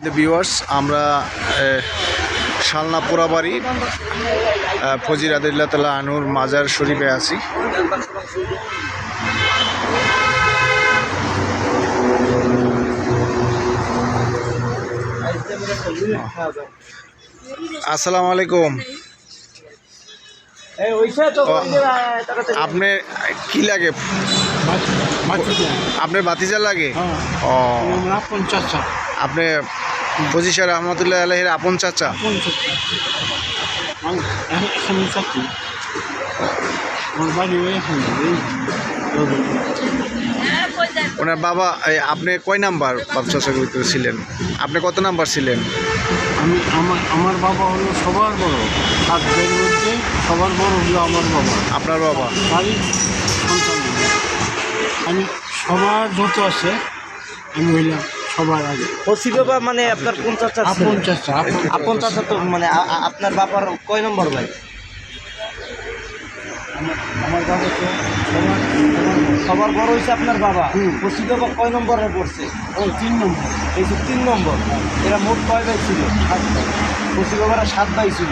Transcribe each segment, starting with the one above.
Viewers আমরা শালনা পোড়াবাড়ি ফজির আদিল্লা তালা আনুর মাজার শরীফে আছি। আসসালামু আলাইকুম। আপনি কি লাগে? আপনার বাতিজা লাগে। ও আপনি ফজিশা রহমতুল্লাহ আলহের আপন চাচা। ওনার বাবা আপনি কয় নাম্বার বাপ চাচা ভিতরে ছিলেন? আপনি কত নাম্বার ছিলেন? আমি আমার আমার বাবা হলো সবার বড়। সাত ভাইয়ের মধ্যে সবার বড় হলো আমার বাবা। আপনার বাবা? সন্তান আমি সবার যত আছে আমি হইলাম সবার আগে। হসি বাবা মানে আপনার কোন চাচা? আপন চাষা আপন চাচা। তো মানে আপনার বাবার কয় নম্বর ভাই? আমার বাবা তো সবার সবার বড় হয়েছে আপনার বাবা। হসি বাবা কয় নম্বরে পড়ছে? তিন নম্বর। এই যে তিন নম্বর। এরা মোট কয় ভাই ছিল? হসি বাবারা সাত ভাই ছিল।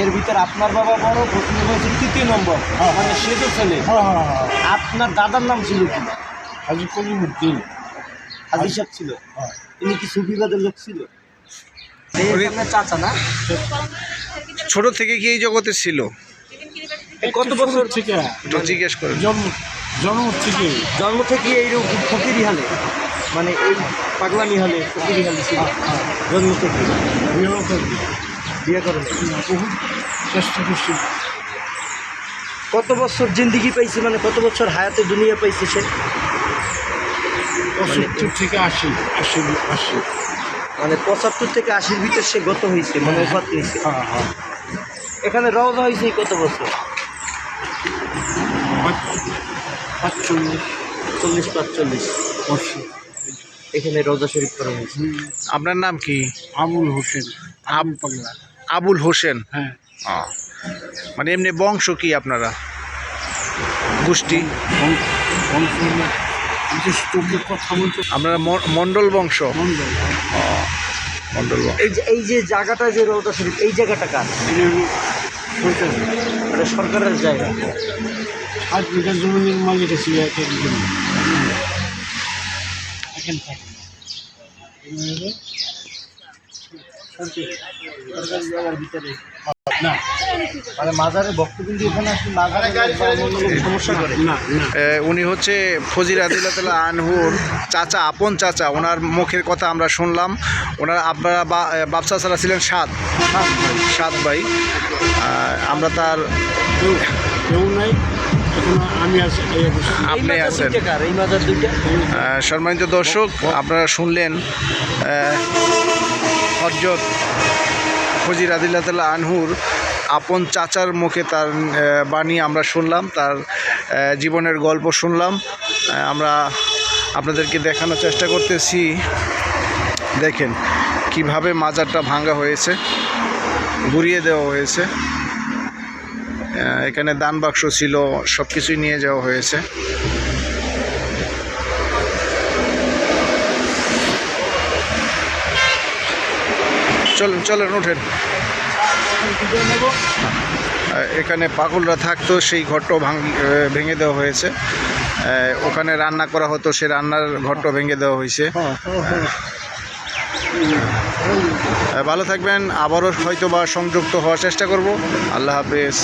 এর ভিতরে আপনার বাবা বড় হসি বাবা হচ্ছে তৃতীয় নম্বর। হ্যাঁ। মানে সে তো ছেলে হ্যাঁ হ্যাঁ হ্যাঁ। আপনার দাদার নাম ছিল কি? হাজি কলিমুদ্দিন। হাজির সাহেব ছিল। তিনি কি সুফিবাদের লোক ছিল? এই চাচা না? ছোট থেকে কি এই জগতে ছিল? কত বছর থেকে? একটু জিজ্ঞেস করে জন্ম জন্ম থেকে। জন্ম থেকে এইরকম ফকিরি হালে? মানে এই পাগলামি হালে ফকিরি হালে ছিল। জন্ম থেকে। বিবাহ করি বিয়ে করে। বহুত চেষ্টা করছি। কত বছর জিন্দিগি পাইছে মানে কত বছর হায়াতে দুনিয়া পাইছে সে? পঁচাত্তর থেকে আশি আশি আশি। মানে পঁচাত্তর থেকে আশির ভিতর সে গত হয়েছে মানে ওফাত নিয়েছে হ্যাঁ হ্যাঁ। এখানে রওনা হয়েছে কত বছর? পাঁচচল্লিশ। চল্লিশ পাঁচচল্লিশ। বছর। এখানে রোজা শরীফ করা হয়েছে। আপনার নাম কি? আবুল হোসেন আবুল পাগলা। আবুল হোসেন? হ্যাঁ। মানে এমনি বংশ কি আপনারা? গোষ্ঠী? বংশ বংশ হলো কথা বলতে আপনারা মণ্ডল বংশ। মন্ডল মণ্ডল বংশ। এই যে এই যে জায়গাটা যে রোজা শরীফ এই জায়গাটা কার? এটা সরকারের। জায়গা। সাত বিঘা জমিনের মালিক আছে এখানে থাকে। সরকারি জায়গার ভিতরে। না। মানে মাজারের ভক্ত এখানে আসলে মাজারে সমস্যা করে? না না। উনি হচ্ছে ফজির আদিল্লাহ আনহুর চাচা আপন চাচা। ওনার মুখের কথা আমরা শুনলাম। ওনার আপনারা বা- এ, বাপ চাচারা ছিলেন সাত। সাত ভাই। আমরা তার কেউ নাই আপনি আছেন। সম্মানিত দর্শক আপনারা শুনলেন হজরত ফজির আদিল্লাহ তাল্লাহ আনহুর আপন চাচার মুখে তার বাণী আমরা শুনলাম, তার জীবনের গল্প শুনলাম। আমরা আপনাদেরকে দেখানোর চেষ্টা করতেছি। দেখেন কীভাবে মাজারটা ভাঙ্গা হয়েছে ঘুরিয়ে দেওয়া হয়েছে। এখানে দান বাক্স ছিল সব কিছুই নিয়ে যাওয়া হয়েছে। চলেন চলেন, ওঠেন। এখানে পাগলরা থাকতো, সেই ঘরটাও ভাঙ- ভেঙে দেওয়া হয়েছে। ওখানে রান্না করা হতো, সে রান্নার ঘরটা ভেঙে দেওয়া হয়েছে। ভালো থাকবেন, আবারও হয়তো বা সংযুক্ত হওয়ার চেষ্টা করব। আল্লাহ হাফেজ।